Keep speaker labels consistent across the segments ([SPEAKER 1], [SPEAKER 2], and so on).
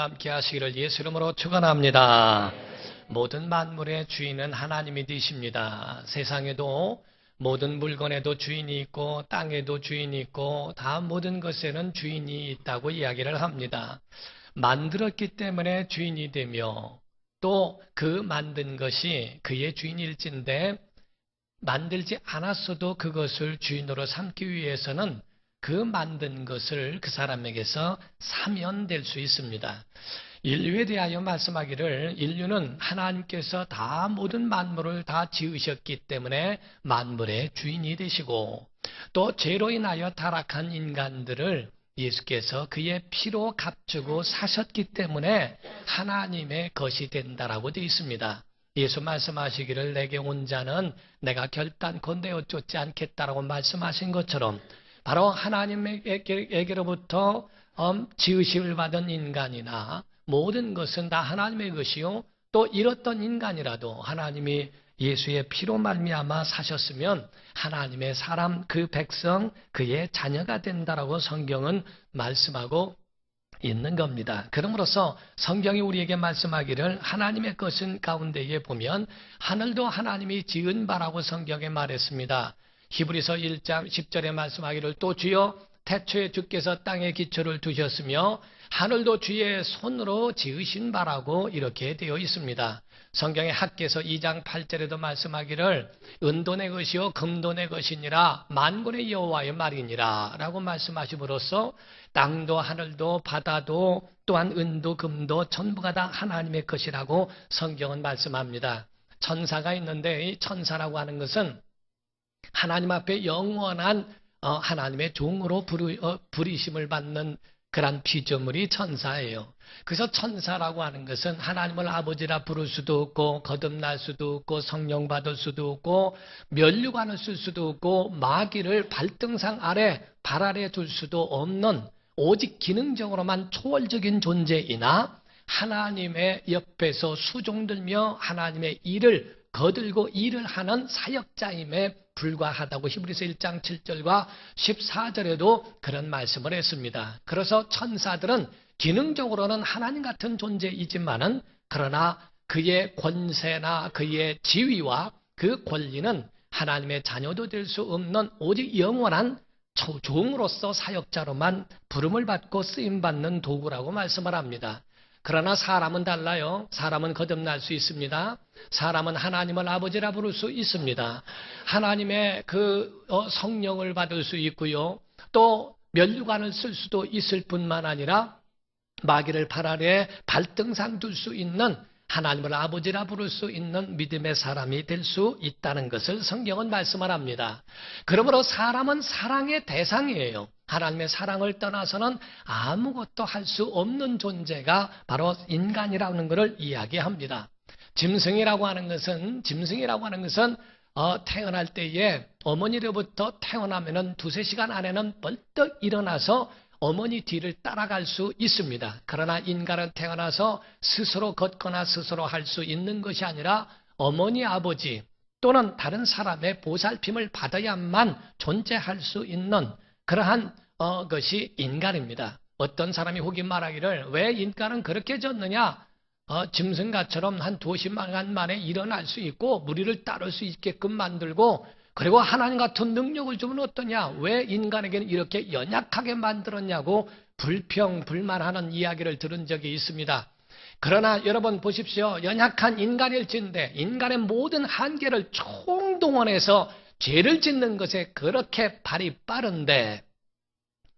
[SPEAKER 1] 은혜가 함께 하시기를 예수 이름으로 축원합니다. 모든 만물의 주인은 하나님이 되십니다. 세상에도 모든 물건에도 주인이 있고 땅에도 주인이 있고 다 모든 것에는 주인이 있다고 이야기를 합니다. 만들었기 때문에 주인이 되며 또 그 만든 것이 그의 주인일진데 만들지 않았어도 그것을 주인으로 삼기 위해서는 그 만든 것을 그 사람에게서 사면 될 수 있습니다. 인류에 대하여 말씀하기를 인류는 하나님께서 다 모든 만물을 다 지으셨기 때문에 만물의 주인이 되시고 또 죄로 인하여 타락한 인간들을 예수께서 그의 피로 값주고 사셨기 때문에 하나님의 것이 된다라고 되어 있습니다. 예수 말씀하시기를 내게 온 자는 내가 결단코 내어 쫓지 않겠다라고 말씀하신 것처럼 바로 하나님에게로부터 음, 지으심을 받은 인간이나 모든 것은 다 하나님의 것이요 또 잃었던 인간이라도 하나님이 예수의 피로 말미암아 사셨으면 하나님의 사람 그 백성 그의 자녀가 된다라고 성경은 말씀하고 있는 겁니다. 그러므로서 성경이 우리에게 말씀하기를 하나님의 것은 가운데에 보면 하늘도 하나님이 지은 바라고 성경에 말했습니다. 히브리서 1장 10절에 말씀하기를 또 주여 태초에 주께서 땅에 기초를 두셨으며 하늘도 주의 손으로 지으신 바라고 이렇게 되어 있습니다. 성경의 학계서 2장 8절에도 말씀하기를 내 것이요 내 것이니라 만군의 여호와의 말이니라 라고 말씀하심으로써 땅도 하늘도 바다도 또한 은도 금도 전부가 다 하나님의 것이라고 성경은 말씀합니다. 천사가 있는데 이 천사라고 하는 것은 하나님 앞에 영원한 어, 하나님의 종으로 어, 부리심을 받는 그런 피조물이 천사예요. 그래서 천사라고 하는 것은 하나님을 아버지라 부를 수도 없고 거듭날 수도 없고 성령 받을 수도 없고 면류관을 쓸 수도 없고 마귀를 발등상 아래 발 아래 둘 수도 없는 오직 기능적으로만 초월적인 존재이나 하나님의 옆에서 수종들며 하나님의 일을 거들고 일을 하는 사역자임에 불과하다고 히브리서 1장 7절과 14절에도 그런 말씀을 했습니다. 그래서 천사들은 기능적으로는 하나님 같은 존재이지만은 그러나 그의 권세나 그의 지위와 그 권리는 하나님의 자녀도 될 수 없는 오직 영원한 종으로서 사역자로만 부름을 받고 쓰임 받는 도구라고 말씀을 합니다. 그러나 사람은 달라요. 사람은 거듭날 수 있습니다. 사람은 하나님을 아버지라 부를 수 있습니다. 하나님의 그 어, 성령을 받을 수 있고요. 또 면류관을 쓸 수도 있을 뿐만 아니라 마귀를 발 아래 발등상 둘 수 있는 하나님을 아버지라 부를 수 있는 믿음의 사람이 될 수 있다는 것을 성경은 말씀을 합니다. 그러므로 사람은 사랑의 대상이에요. 하나님의 사랑을 떠나서는 아무것도 할 수 없는 존재가 바로 인간이라는 것을 이야기합니다. 짐승이라고 하는 것은 짐승이라고 하는 것은 어, 태어날 때에 어머니로부터 태어나면은 두세 시간 안에는 벌떡 일어나서 어머니 뒤를 따라갈 수 있습니다. 그러나 인간은 태어나서 스스로 걷거나 스스로 할 수 있는 것이 아니라 어머니 아버지 또는 다른 사람의 보살핌을 받아야만 존재할 수 있는 그러한 어, 것이 인간입니다. 어떤 사람이 혹이 말하기를 왜 인간은 그렇게 졌느냐? 어, 짐승가처럼 한만 만에 일어날 수 있고 무리를 따를 수 있게끔 만들고 그리고 하나님 같은 능력을 주면 어떠냐? 왜 인간에게는 이렇게 연약하게 만들었냐고 불평, 불만하는 이야기를 들은 적이 있습니다. 그러나 여러분 보십시오. 연약한 인간일진데 인간의 모든 한계를 총동원해서 죄를 짓는 것에 그렇게 발이 빠른데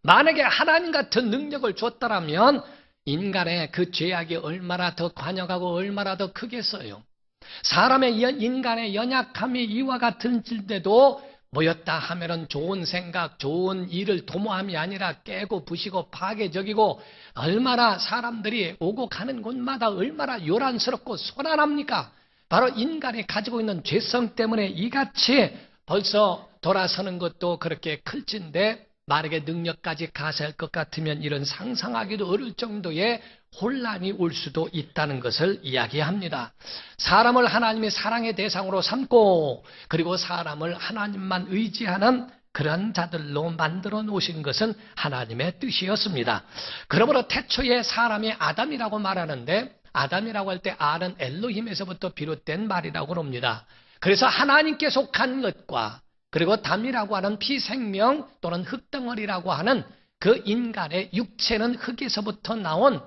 [SPEAKER 1] 만약에 하나님 같은 능력을 줬다라면 인간의 그 죄악이 얼마나 더 관여하고 얼마나 더 크겠어요. 사람의 인간의 연약함이 이와 같은데도 모였다 하면은 좋은 생각, 좋은 일을 도모함이 아니라 깨고 부시고 파괴적이고 얼마나 사람들이 오고 가는 곳마다 얼마나 요란스럽고 소란합니까? 바로 인간이 가지고 있는 죄성 때문에 이같이 벌써 돌아서는 것도 그렇게 클진데 만약에 능력까지 가세할 것 같으면 이런 상상하기도 어려울 정도의 혼란이 올 수도 있다는 것을 이야기합니다. 사람을 하나님의 사랑의 대상으로 삼고 그리고 사람을 하나님만 의지하는 그런 자들로 만들어 놓으신 것은 하나님의 뜻이었습니다. 그러므로 태초에 사람이 아담이라고 말하는데 아담이라고 할 때 아는 엘로힘에서부터 비롯된 말이라고 합니다. 그래서 하나님께 속한 것과 그리고 담이라고 하는 피생명 또는 흙덩어리라고 하는 그 인간의 육체는 흙에서부터 나온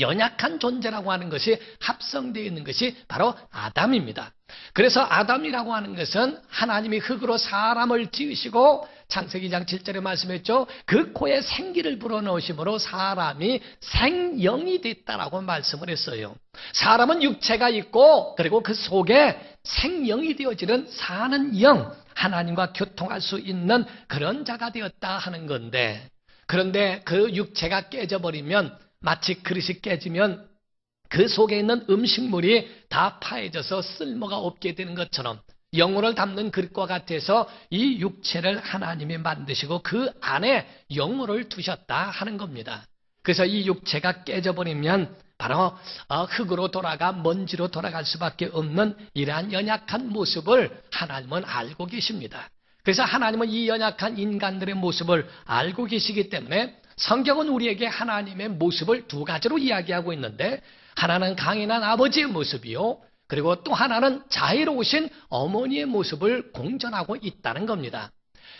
[SPEAKER 1] 연약한 존재라고 하는 것이 합성되어 있는 것이 바로 아담입니다. 그래서 아담이라고 하는 것은 하나님이 흙으로 사람을 지으시고 창세기 장 7절에 말씀했죠. 그 코에 생기를 불어넣으심으로 사람이 생영이 됐다라고 말씀을 했어요. 사람은 육체가 있고 그리고 그 속에 생영이 되어지는 사는 영, 하나님과 교통할 수 있는 그런 자가 되었다 하는 건데 그런데 그 육체가 깨져버리면 마치 그릇이 깨지면 그 속에 있는 음식물이 다 파해져서 쓸모가 없게 되는 것처럼 영혼을 담는 그릇과 같아서 이 육체를 하나님이 만드시고 그 안에 영혼을 두셨다 하는 겁니다. 그래서 이 육체가 깨져버리면 바로 어, 흙으로 돌아가 먼지로 돌아갈 수밖에 없는 이러한 연약한 모습을 하나님은 알고 계십니다. 그래서 하나님은 이 연약한 인간들의 모습을 알고 계시기 때문에 성경은 우리에게 하나님의 모습을 두 가지로 이야기하고 있는데 하나는 강인한 아버지의 모습이요. 그리고 또 하나는 자애로우신 어머니의 모습을 공전하고 있다는 겁니다.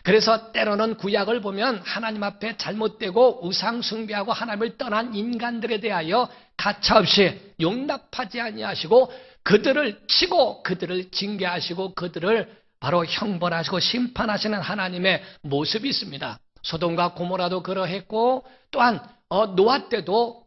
[SPEAKER 1] 그래서 때로는 구약을 보면 하나님 앞에 잘못되고 우상숭배하고 하나님을 떠난 인간들에 대하여 가차없이 용납하지 아니하시고 그들을 치고 그들을 징계하시고 그들을 바로 형벌하시고 심판하시는 하나님의 모습이 있습니다. 소돔과 고모라도 그러했고 또한 어, 노아 때도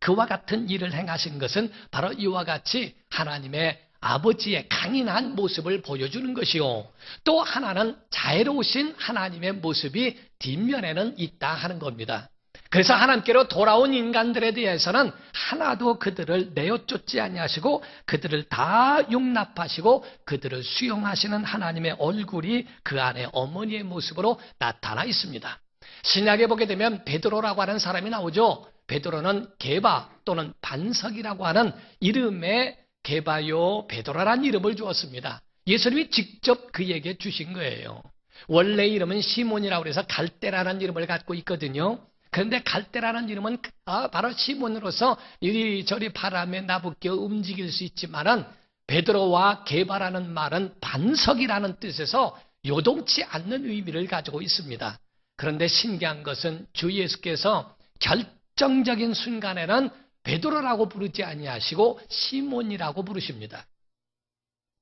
[SPEAKER 1] 그와 같은 일을 행하신 것은 바로 이와 같이 하나님의 아버지의 강인한 모습을 보여주는 것이요. 또 하나는 자애로우신 하나님의 모습이 뒷면에는 있다 하는 겁니다. 그래서 하나님께로 돌아온 인간들에 대해서는 하나도 그들을 내어 쫓지 아니하시고 그들을 다 용납하시고 그들을 수용하시는 하나님의 얼굴이 그 안에 어머니의 모습으로 나타나 있습니다. 신약에 보게 되면 베드로라고 하는 사람이 나오죠. 베드로는 게바 또는 반석이라고 하는 이름의 게바요 베드로라는 이름을 주었습니다. 예수님이 직접 그에게 주신 거예요. 원래 이름은 시몬이라고 해서 갈대라는 이름을 갖고 있거든요. 그런데 갈대라는 이름은 아, 바로 시몬으로서 이리저리 바람에 나부껴 움직일 수 있지만은 베드로와 게바라는 말은 반석이라는 뜻에서 요동치 않는 의미를 가지고 있습니다. 그런데 신기한 것은 주 예수께서 결정적인 순간에는 베드로라고 부르지 아니하시고 시몬이라고 부르십니다.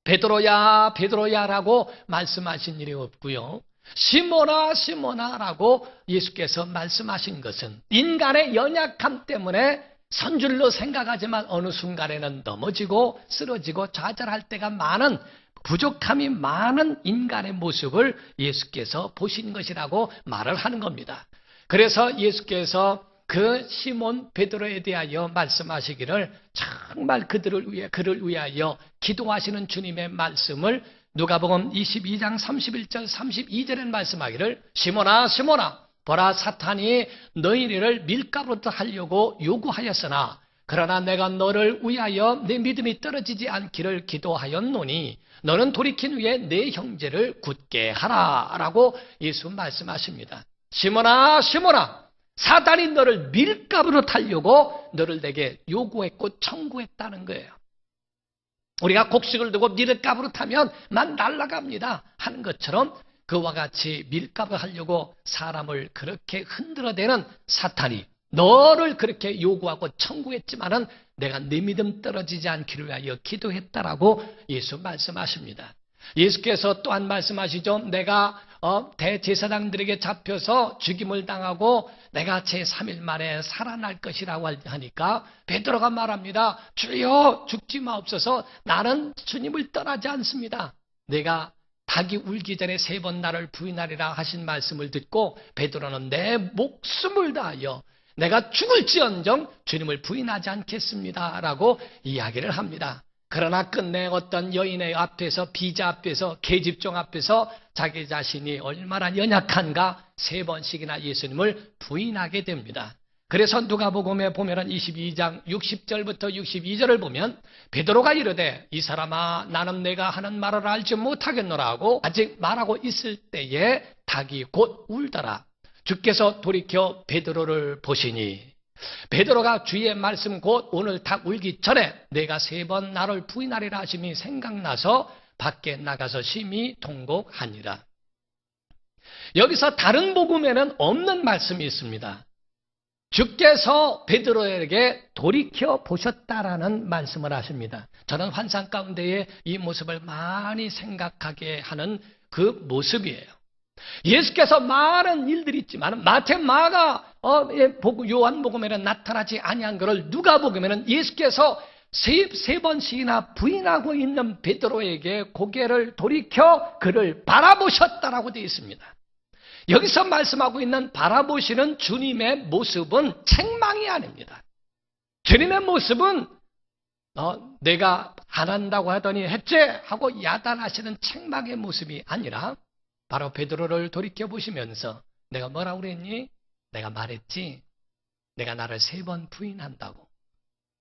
[SPEAKER 1] 베드로야 베드로야라고 말씀하신 일이 없고요. 시몬아 시몬아라고 예수께서 말씀하신 것은 인간의 연약함 때문에 선줄로 생각하지만 어느 순간에는 넘어지고 쓰러지고 좌절할 때가 많은 부족함이 많은 인간의 모습을 예수께서 보신 것이라고 말을 하는 겁니다. 그래서 예수께서 그 시몬 베드로에 대하여 말씀하시기를 정말 그들을 위해 그를 위하여 기도하시는 주님의 말씀을 누가복음 22장 31절 32절에 말씀하기를 시몬아 시몬아 보라 사탄이 너희를 밀가루로 하려고 요구하였으나 그러나 내가 너를 위하여 내 믿음이 떨어지지 않기를 기도하였노니 너는 돌이킨 후에 내 형제를 굳게 하라 라고 예수 말씀하십니다. 시몬아 시몬아 사단이 너를 밀가루로 타려고 너를 내게 요구했고 청구했다는 거예요. 우리가 곡식을 두고 밀가루로 타면 만 날아갑니다 하는 것처럼 그와 같이 밀가루 하려고 사람을 그렇게 흔들어대는 사탄이 너를 그렇게 요구하고 청구했지만은 내가 네 믿음 떨어지지 않기를 위하여 기도했다라고 예수 말씀하십니다. 예수께서 또한 말씀하시죠. 내가 어, 대제사장들에게 잡혀서 죽임을 당하고 내가 제3일 만에 살아날 것이라고 하니까 베드로가 말합니다. 주여 죽지 마옵소서 나는 주님을 떠나지 않습니다. 내가 닭이 울기 전에 세 번 나를 부인하리라 하신 말씀을 듣고 베드로는 내 목숨을 다하여 내가 죽을지언정 주님을 부인하지 않겠습니다라고 이야기를 합니다. 그러나 끝내 어떤 여인의 앞에서 비자 앞에서 계집종 앞에서 자기 자신이 얼마나 연약한가 세 번씩이나 예수님을 부인하게 됩니다. 그래서 누가복음에 보면은 22장 60절부터 62절을 보면 베드로가 이르되 이 사람아 나는 내가 하는 말을 알지 못하겠노라 하고 아직 말하고 있을 때에 닭이 곧 울더라. 주께서 돌이켜 베드로를 보시니 베드로가 주의 말씀 곧 오늘 닭 울기 전에 내가 세 번 나를 부인하리라 하심이 생각나서 밖에 나가서 심히 통곡하니라. 여기서 다른 복음에는 없는 말씀이 있습니다. 주께서 베드로에게 돌이켜 보셨다라는 말씀을 하십니다. 저는 환상 가운데에 이 모습을 많이 생각하게 하는 그 모습이에요. 예수께서 많은 일들이 있지만 마태 마가 어, 예, 요한 복음에는 나타나지 아니한 것을 누가 복음에는 예수께서 세, 세 번씩이나 부인하고 있는 베드로에게 고개를 돌이켜 그를 바라보셨다라고 되어 있습니다. 여기서 말씀하고 있는 바라보시는 주님의 모습은 책망이 아닙니다. 주님의 모습은 어, 내가 안 한다고 하더니 했지 하고 야단하시는 책망의 모습이 아니라 바로 베드로를 돌이켜 보시면서 내가 뭐라고 그랬니? 내가 말했지. 내가 나를 세 번 부인한다고.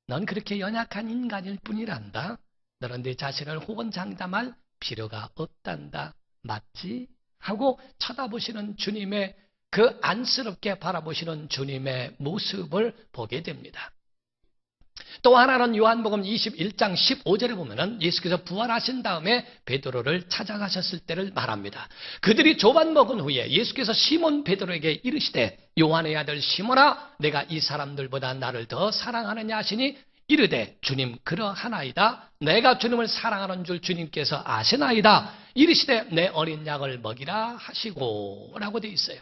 [SPEAKER 1] 넌 그렇게 연약한 인간일 뿐이란다. 너는 내 자신을 호언장담할 필요가 없단다. 맞지? 하고 쳐다보시는 주님의 그 안쓰럽게 바라보시는 주님의 모습을 보게 됩니다. 또 하나는 요한복음 21장 15절에 보면은 예수께서 부활하신 다음에 베드로를 찾아가셨을 때를 말합니다. 그들이 조반 먹은 후에 예수께서 시몬 베드로에게 이르시되 요한의 아들 시몬아 내가 이 사람들보다 나를 더 사랑하느냐 하시니 이르되 주님 그러하나이다 내가 주님을 사랑하는 줄 주님께서 아시나이다 이르시되 내 어린 양을 먹이라 하시고 라고 되어 있어요.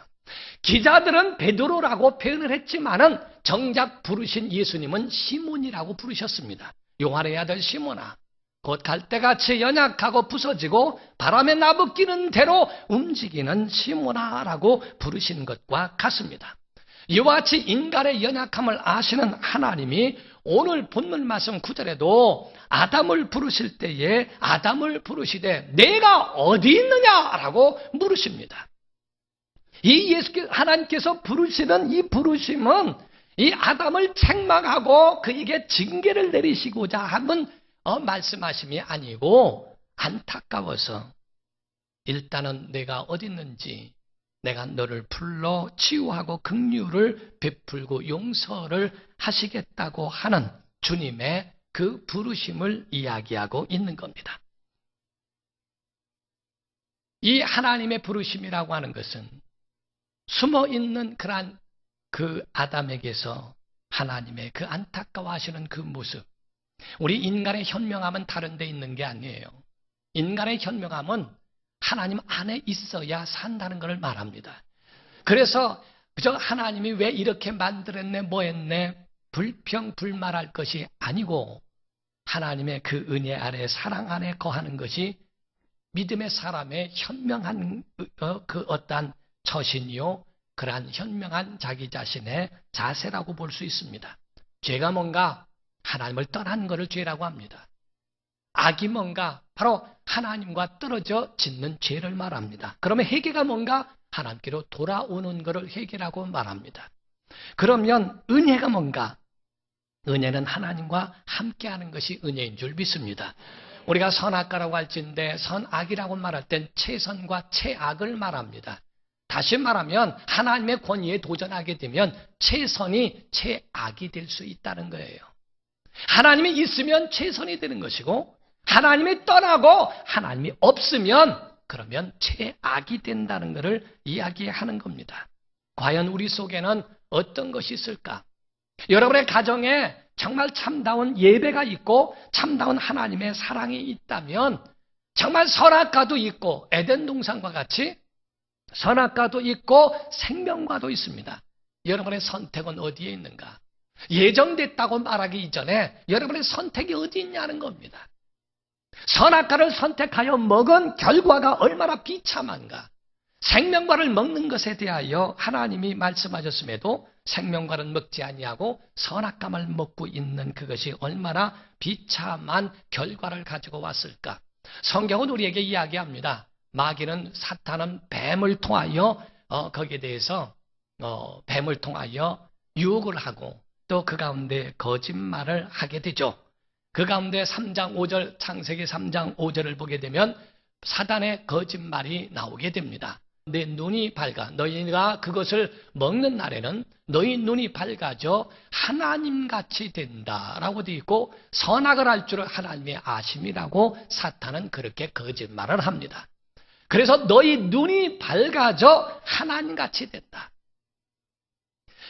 [SPEAKER 1] 기자들은 베드로라고 표현을 했지만은 정작 부르신 예수님은 시몬이라고 부르셨습니다. 요한의 아들 시몬아. 곧 갈대같이 연약하고 부서지고 바람에 나부끼는 대로 움직이는 시몬아라고 부르신 것과 같습니다. 이와 같이 인간의 연약함을 아시는 하나님이 오늘 본문 말씀 9절에도 아담을 부르실 때에 아담을 부르시되 내가 어디 있느냐라고 물으십니다. 이 예수께 하나님께서 부르시는 이 부르심은 이 아담을 책망하고 그에게 징계를 내리시고자 하는 어, 말씀하심이 아니고 안타까워서 일단은 내가 어디 있는지 내가 너를 불러 치유하고 긍휼을 베풀고 용서를 하시겠다고 하는 주님의 그 부르심을 이야기하고 있는 겁니다. 이 하나님의 부르심이라고 하는 것은 숨어 있는 그러한 그 아담에게서 하나님의 그 안타까워하시는 그 모습. 우리 인간의 현명함은 다른 데 있는 게 아니에요. 인간의 현명함은 하나님 안에 있어야 산다는 것을 말합니다. 그래서 그저 하나님이 왜 이렇게 만들었네, 뭐 했네, 불평, 불말할 것이 아니고 하나님의 그 은혜 아래 사랑 안에 거하는 것이 믿음의 사람의 현명한 어, 그 어떠한 처신이요. 그러한 현명한 자기 자신의 자세라고 볼 수 있습니다. 죄가 뭔가 하나님을 떠난 것을 죄라고 합니다. 악이 뭔가 바로 하나님과 떨어져 짓는 죄를 말합니다. 그러면 회개가 뭔가 하나님께로 돌아오는 것을 회개라고 말합니다. 그러면 은혜가 뭔가 은혜는 하나님과 함께하는 것이 은혜인 줄 믿습니다. 우리가 선악과라고 할진데 선악이라고 말할 땐 최선과 최악을 말합니다. 다시 말하면 하나님의 권위에 도전하게 되면 최선이 최악이 될 수 있다는 거예요. 하나님이 있으면 최선이 되는 것이고 하나님이 떠나고 하나님이 없으면 그러면 최악이 된다는 것을 이야기하는 겁니다. 과연 우리 속에는 어떤 것이 있을까? 여러분의 가정에 정말 참다운 예배가 있고 참다운 하나님의 사랑이 있다면 정말 선악과도 있고 에덴 동산과 같이 선악과도 있고 생명과도 있습니다. 여러분의 선택은 어디에 있는가? 예정됐다고 말하기 이전에 여러분의 선택이 어디 있냐는 겁니다. 선악과를 선택하여 먹은 결과가 얼마나 비참한가? 생명과를 먹는 것에 대하여 하나님이 말씀하셨음에도 생명과는 먹지 아니하고 선악과를 먹고 있는 그것이 얼마나 비참한 결과를 가지고 왔을까? 성경은 우리에게 이야기합니다. 마귀는 사탄은 뱀을 통하여 어, 거기에 대해서 어, 뱀을 통하여 유혹을 하고 또 그 가운데 거짓말을 하게 되죠. 그 가운데 3장 5절 창세기 3장 5절을 보게 되면 사단의 거짓말이 나오게 됩니다. 내 눈이 밝아 너희가 그것을 먹는 날에는 너희 눈이 밝아져 하나님 같이 된다라고 되어 있고 선악을 알 줄을 하나님의 아심이라고 사탄은 그렇게 거짓말을 합니다. 그래서 너희 눈이 밝아져 하나님같이 된다.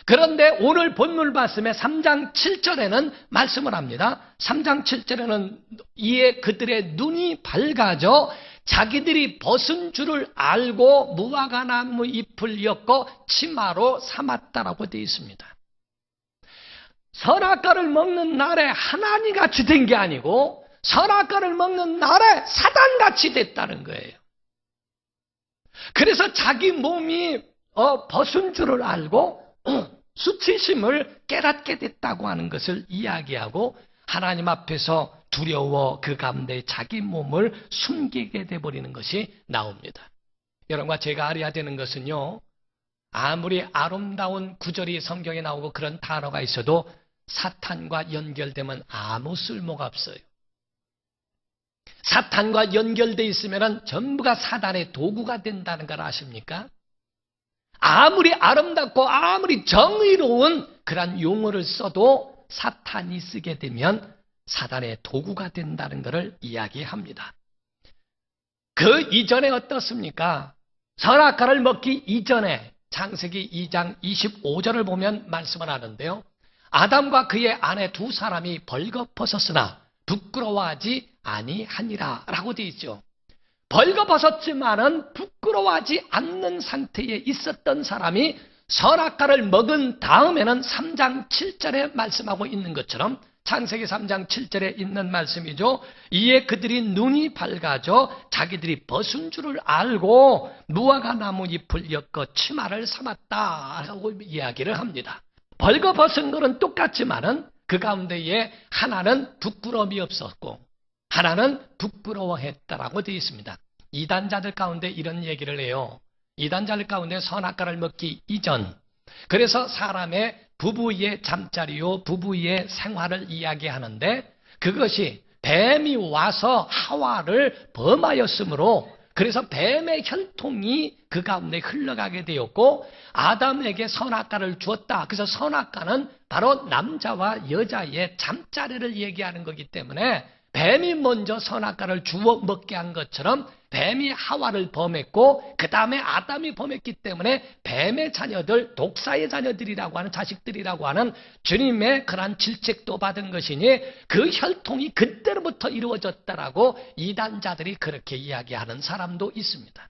[SPEAKER 1] 그런데 오늘 본문 말씀의 3장 7절에는 말씀을 합니다. 3장 7절에는 이에 그들의 눈이 밝아져 자기들이 벗은 줄을 알고 무화과 나무 잎을 엮어 치마로 삼았다라고 되어 있습니다. 선악과를 먹는 날에 하나님 같이 된 게 아니고 선악과를 먹는 날에 사단 같이 됐다는 거예요. 그래서 자기 몸이 어, 벗은 줄을 알고 수치심을 깨닫게 됐다고 하는 것을 이야기하고 하나님 앞에서 두려워 그 가운데 자기 몸을 숨기게 돼버리는 것이 나옵니다. 여러분과 제가 알아야 되는 것은요, 아무리 아름다운 구절이 성경에 나오고 그런 단어가 있어도 사탄과 연결되면 아무 쓸모가 없어요. 사탄과 연결돼 있으면 전부가 사단의 도구가 된다는 걸 아십니까? 아무리 아름답고 아무리 정의로운 그런 용어를 써도 사탄이 쓰게 되면 사단의 도구가 된다는 것을 이야기합니다. 그 이전에 어떻습니까? 선악과를 먹기 이전에 창세기 2장 25절을 보면 말씀을 하는데요. 아담과 그의 아내 두 사람이 벌거벗었으나 부끄러워하지 아니하니라 라고 되어 있죠. 벌거벗었지만은 부끄러워하지 않는 상태에 있었던 사람이 선악과를 먹은 다음에는 3장 7절에 말씀하고 있는 것처럼 창세기 3장 7절에 있는 말씀이죠. 이에 그들이 눈이 밝아져 자기들이 벗은 줄을 알고 무화과 나무 잎을 엮어 치마를 삼았다라고 이야기를 합니다. 벌거벗은 것은 똑같지만은 그 가운데에 하나는 부끄러움이 없었고 하나는 부끄러워했다라고 되어 있습니다. 이단자들 가운데 이런 얘기를 해요. 이단자들 가운데 선악과를 먹기 이전 그래서 사람의 부부의 잠자리요 부부의 생활을 이야기하는데 그것이 뱀이 와서 하와를 범하였으므로 그래서 뱀의 혈통이 그 가운데 흘러가게 되었고 아담에게 선악과를 주었다. 그래서 선악과는 바로 남자와 여자의 잠자리를 얘기하는 거기 때문에 뱀이 먼저 선악과를 주워 먹게 한 것처럼 뱀이 하와를 범했고 그 다음에 아담이 범했기 때문에 뱀의 자녀들 독사의 자녀들이라고 하는 자식들이라고 하는 주님의 그러한 질책도 받은 것이니 그 혈통이 그때로부터 이루어졌다라고 이단자들이 그렇게 이야기하는 사람도 있습니다.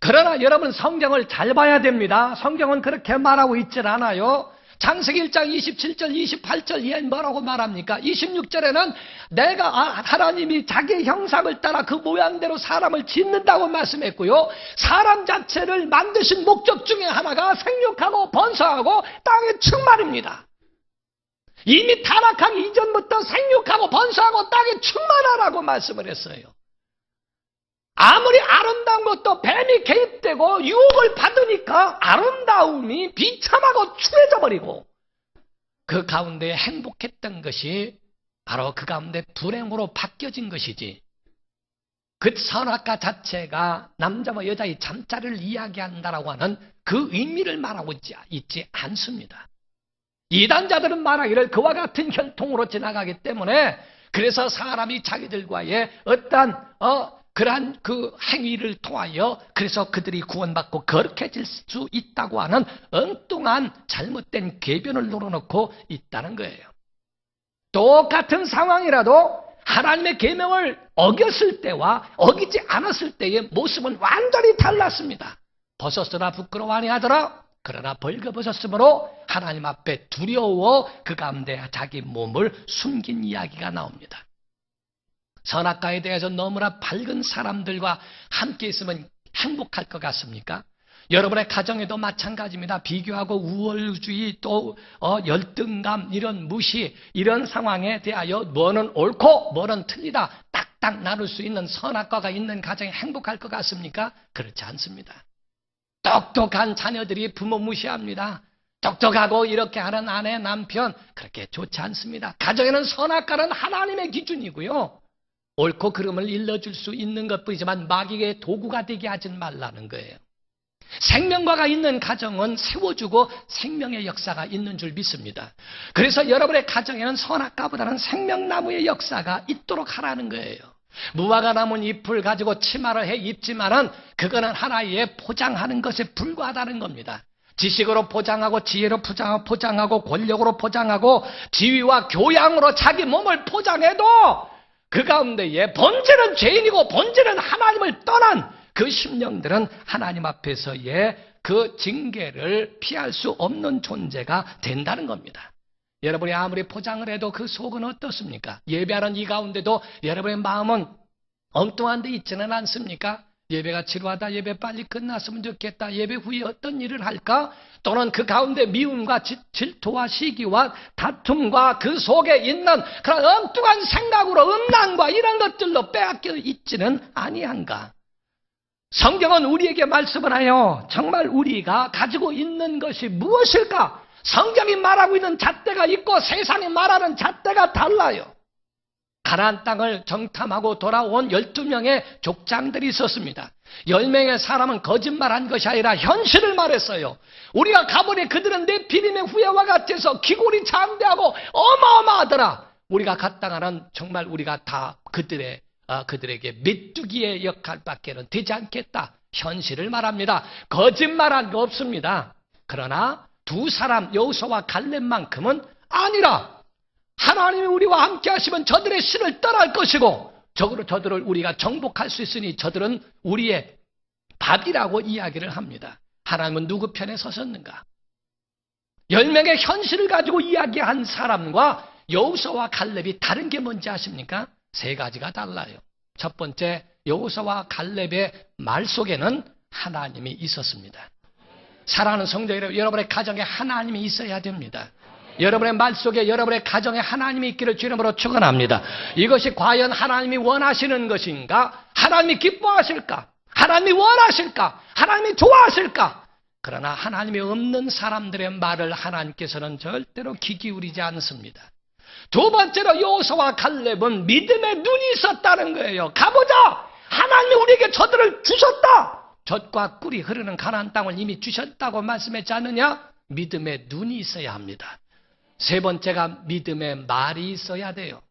[SPEAKER 1] 그러나 여러분 성경을 잘 봐야 됩니다. 성경은 그렇게 말하고 있질 않아요. 장세기 1장 27절, 28절 이에 뭐라고 말합니까? 26절에는 내가 아, 하나님이 자기 형상을 따라 그 모양대로 사람을 짓는다고 말씀했고요. 사람 자체를 만드신 목적 중에 하나가 생육하고 번성하고 땅에 충만입니다. 이미 타락하기 이전부터 생육하고 번성하고 땅에 충만하라고 말씀을 했어요. 아무리 아름다운 것도 뱀이 개입되고 유혹을 받으니까 아름다움이 비참하고 추해져 버리고 그 가운데 행복했던 것이 바로 그 가운데 불행으로 바뀌어진 것이지. 그 선악과 자체가 남자와 여자의 잠자리를 이야기한다라고 하는 그 의미를 말하고 있지 않습니다. 이단자들은 말하기를 그와 같은 혈통으로 지나가기 때문에 그래서 사람이 자기들과의 어떠한 어, 그러한 그 행위를 통하여 그래서 그들이 구원받고 거룩해질 수 있다고 하는 엉뚱한 잘못된 궤변을 놀아놓고 있다는 거예요. 똑같은 상황이라도 하나님의 계명을 어겼을 때와 어기지 않았을 때의 모습은 완전히 달랐습니다. 벗었으나 부끄러워 아니하더라. 그러나 벌거벗었으므로 하나님 앞에 두려워 그 가운데 자기 몸을 숨긴 이야기가 나옵니다. 선악과에 대해서 너무나 밝은 사람들과 함께 있으면 행복할 것 같습니까? 여러분의 가정에도 마찬가지입니다. 비교하고 우월주의 또 어, 열등감 이런 무시 이런 상황에 대하여 뭐는 옳고 뭐는 틀리다 딱딱 나눌 수 있는 선악과가 있는 가정이 행복할 것 같습니까? 그렇지 않습니다. 똑똑한 자녀들이 부모 무시합니다. 똑똑하고 이렇게 하는 아내 남편 그렇게 좋지 않습니다. 가정에는 선악과는 하나님의 기준이고요. 옳고 그름을 일러줄 수 있는 것뿐이지만 마귀의 도구가 되게 하지 말라는 거예요. 생명과가 있는 가정은 세워주고 생명의 역사가 있는 줄 믿습니다. 그래서 여러분의 가정에는 선악과보다는 생명나무의 역사가 있도록 하라는 거예요. 무화과 남은 잎을 가지고 치마를 해 입지만은 그거는 하나의 포장하는 것에 불과하다는 겁니다. 지식으로 포장하고 지혜로 포장하고 권력으로 포장하고 지위와 교양으로 자기 몸을 포장해도 그 가운데에 본질은 죄인이고 본질은 하나님을 떠난 그 심령들은 하나님 앞에서의 그 징계를 피할 수 없는 존재가 된다는 겁니다. 여러분이 아무리 포장을 해도 그 속은 어떻습니까? 예배하는 이 가운데도 여러분의 마음은 엉뚱한 데 있지는 않습니까? 예배가 지루하다, 예배 빨리 끝났으면 좋겠다, 예배 후에 어떤 일을 할까? 또는 그 가운데 미움과 지- 질투와 시기와 다툼과 그 속에 있는 그런 엉뚱한 생각으로 음란과 이런 것들로 빼앗겨 있지는 아니한가? 성경은 우리에게 말씀을 하여 정말 우리가 가지고 있는 것이 무엇일까? 성경이 말하고 있는 잣대가 있고 세상이 말하는 잣대가 달라요. 가나안 땅을 정탐하고 돌아온 12명의 족장들이 있었습니다. 10명의 사람은 거짓말한 것이 아니라 현실을 말했어요. 우리가 가보니 그들은 내 비림의 후예와 같아서 기골이 장대하고 어마어마하더라. 우리가 갔다가는 정말 우리가 다 그들의 아, 그들에게 메뚜기의 역할밖에는 되지 않겠다. 현실을 말합니다. 거짓말한 거 없습니다. 그러나 두 사람 여호수아와 갈렙만큼은 아니라 하나님이 우리와 함께 하시면 저들의 신을 떠날 것이고 적으로 저들을 우리가 정복할 수 있으니 저들은 우리의 밥이라고 이야기를 합니다. 하나님은 누구 편에 서셨는가? 열 명의 현실을 가지고 이야기한 사람과 여호수아와 갈렙이 다른 게 뭔지 아십니까? 세 가지가 달라요. 첫 번째, 여호수아와 갈렙의 말 속에는 하나님이 있었습니다. 사랑하는 성도 여러분, 여러분의 가정에 하나님이 있어야 됩니다. 여러분의 말 속에 여러분의 가정에 하나님이 있기를 주님으로 축원합니다. 이것이 과연 하나님이 원하시는 것인가? 하나님이 기뻐하실까? 하나님이 원하실까? 하나님이 좋아하실까? 그러나 하나님이 없는 사람들의 말을 하나님께서는 절대로 귀 기울이지 않습니다. 두 번째로 요소와 갈렙은 믿음의 눈이 있었다는 거예요. 가보자! 하나님이 우리에게 저들을 주셨다! 젖과 꿀이 흐르는 가나안 땅을 이미 주셨다고 말씀했지 않느냐? 믿음의 눈이 있어야 합니다. 세 번째가 믿음의 말이 있어야 돼요.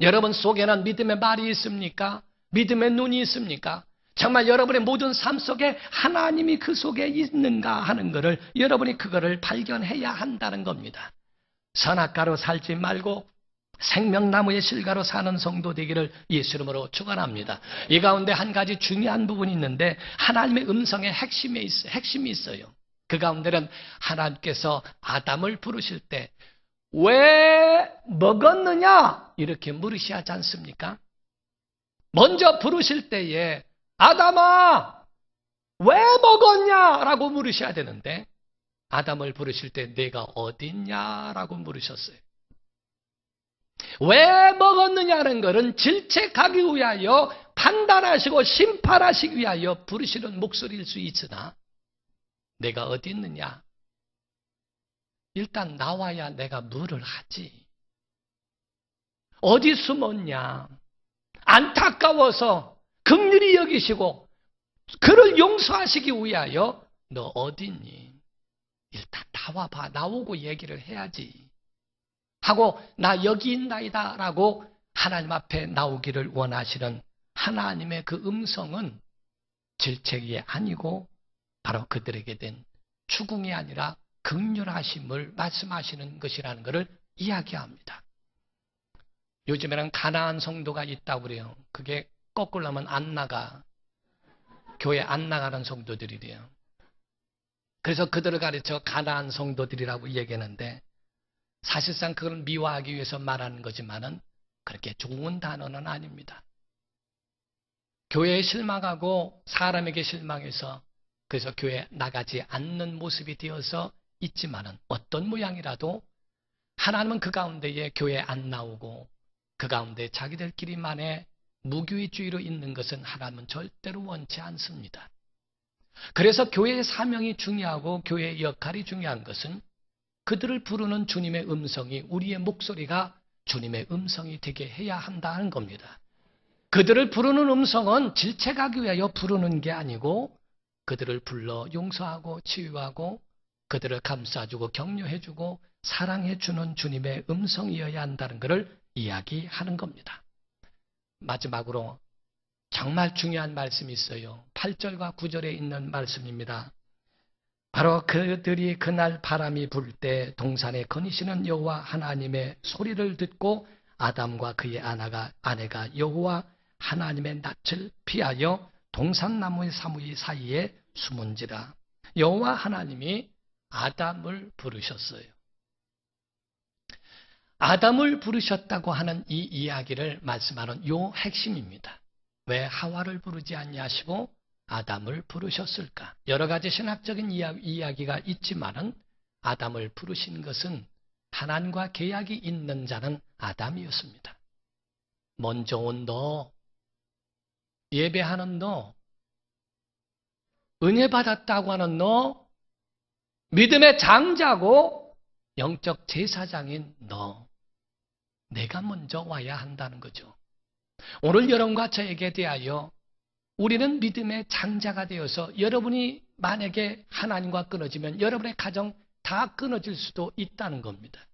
[SPEAKER 1] 여러분 속에는 믿음의 말이 있습니까? 믿음의 눈이 있습니까? 정말 여러분의 모든 삶 속에 하나님이 그 속에 있는가 하는 것을 여러분이 그거를 발견해야 한다는 겁니다. 선악가로 살지 말고 생명나무의 실가로 사는 성도 되기를 예수 이름으로 축원합니다. 이 가운데 한 가지 중요한 부분이 있는데 하나님의 음성의 핵심에 있, 핵심이 있어요. 그 가운데는 하나님께서 아담을 부르실 때 왜 먹었느냐 이렇게 물으셔야 하지 않습니까? 먼저 부르실 때에 아담아 왜 먹었냐라고 물으셔야 되는데 아담을 부르실 때 내가 어딨냐라고 물으셨어요. 왜 먹었느냐는 것은 질책하기 위하여 판단하시고 심판하시기 위하여 부르시는 목소리일 수 있으나 내가 어디 있느냐? 일단 나와야 내가 뭐를 하지. 어디 숨었냐? 안타까워서 극률이 여기시고 그를 용서하시기 위하여 너 어디 있니? 일단 나와봐. 나오고 얘기를 해야지. 하고 나 여기 있나이다 라고 하나님 앞에 나오기를 원하시는 하나님의 그 음성은 질책이 아니고 바로 그들에게 된 추궁이 아니라 극률하심을 말씀하시는 것이라는 것을 이야기합니다. 요즘에는 가나안 성도가 있다고 그래요. 그게 거꾸로 하면 안 나가. 교회 안 나가는 성도들이래요. 그래서 그들을 가르쳐 가나안 성도들이라고 얘기하는데 사실상 그걸 미화하기 위해서 말하는 거지만은 그렇게 좋은 단어는 아닙니다. 교회에 실망하고 사람에게 실망해서 그래서 교회 나가지 않는 모습이 되어서 있지만은 어떤 모양이라도 하나님은 그 가운데에 교회 안 나오고 그 가운데 자기들끼리만의 무교의주의로 있는 것은 하나님은 절대로 원치 않습니다. 그래서 교회의 사명이 중요하고 교회의 역할이 중요한 것은 그들을 부르는 주님의 음성이 우리의 목소리가 주님의 음성이 되게 해야 한다는 겁니다. 그들을 부르는 음성은 질책하기 위하여 부르는 게 아니고 그들을 불러 용서하고 치유하고 그들을 감싸주고 격려해주고 사랑해주는 주님의 음성이어야 한다는 것을 이야기하는 겁니다. 마지막으로 정말 중요한 말씀이 있어요. 8절과 9절에 있는 말씀입니다. 바로 그들이 그날 바람이 불 때 동산에 거니시는 여호와 하나님의 소리를 듣고 아담과 그의 아내가 여호와 하나님의 낯을 피하여 동산나무의 사무이 사이에 숨은지라 여호와 하나님이 아담을 부르셨어요. 아담을 부르셨다고 하는 이 이야기를 말씀하는 요 핵심입니다. 왜 하와를 부르지 않냐시고 아담을 부르셨을까? 여러 가지 신학적인 이야기가 있지만은 아담을 부르신 것은 하나님과 계약이 있는 자는 아담이었습니다. 먼저 온 너, 예배하는 너, 은혜 받았다고 하는 너, 믿음의 장자고 영적 제사장인 너, 내가 먼저 와야 한다는 거죠. 오늘 여러분과 저에게 대하여 우리는 믿음의 장자가 되어서 여러분이 만약에 하나님과 끊어지면 여러분의 가정 다 끊어질 수도 있다는 겁니다.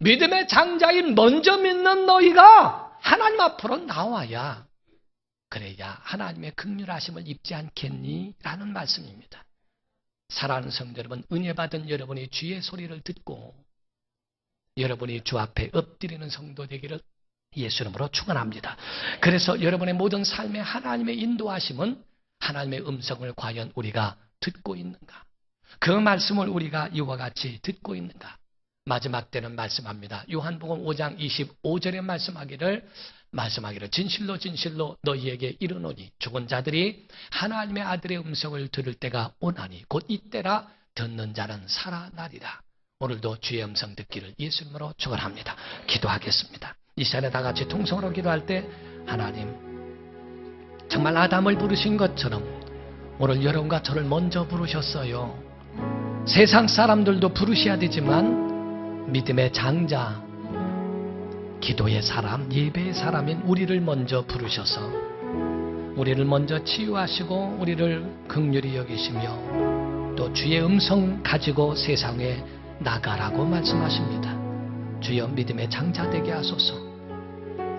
[SPEAKER 1] 믿음의 장자인 먼저 믿는 너희가 하나님 앞으로 나와야 그래야 하나님의 극률하심을 입지 않겠니? 라는 말씀입니다. 사랑하는 성도 여러분, 은혜 받은 여러분이 주의 소리를 듣고 여러분이 주 앞에 엎드리는 성도 되기를 예수 이름으로 축원합니다. 그래서 여러분의 모든 삶에 하나님의 인도하심은 하나님의 음성을 과연 우리가 듣고 있는가? 그 말씀을 우리가 이와 같이 듣고 있는가? 마지막 때는 말씀합니다. 요한복음 5장 25절에 말씀하기를 말씀하기를 진실로 진실로 너희에게 이르노니 죽은 자들이 하나님의 아들의 음성을 들을 때가 오나니 곧 이때라 듣는 자는 살아나리라. 오늘도 주의 음성 듣기를 예수님으로 축원합니다. 기도하겠습니다. 이 시간에 다 같이 통성으로 기도할 때 하나님 정말 아담을 부르신 것처럼 오늘 여러분과 저를 먼저 부르셨어요. 세상 사람들도 부르셔야 되지만 믿음의 장자, 기도의 사람, 예배의 사람인 우리를 먼저 부르셔서 우리를 먼저 치유하시고 우리를 극률히 여기시며 또 주의 음성 가지고 세상에 나가라고 말씀하십니다. 주여 믿음의 장자 되게 하소서.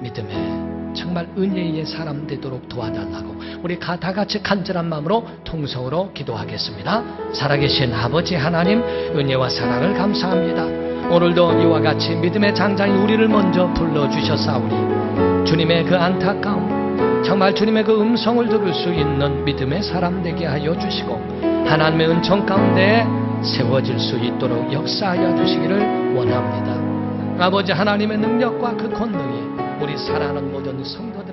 [SPEAKER 1] 믿음의 정말 은혜의 사람 되도록 도와달라고 우리 다 같이 간절한 마음으로 통성으로 기도하겠습니다. 살아계신 아버지 하나님 은혜와 사랑을 감사합니다. 오늘도 이와 같이 믿음의 장자인 우리를 먼저 불러주셨사오니 주님의 그 안타까움 정말 주님의 그 음성을 들을 수 있는 믿음의 사람 되게 하여 주시고 하나님의 은총 가운데 세워질 수 있도록 역사하여 주시기를 원합니다. 아버지 하나님의 능력과 그 권능이 우리 사랑하는 모든 나타나게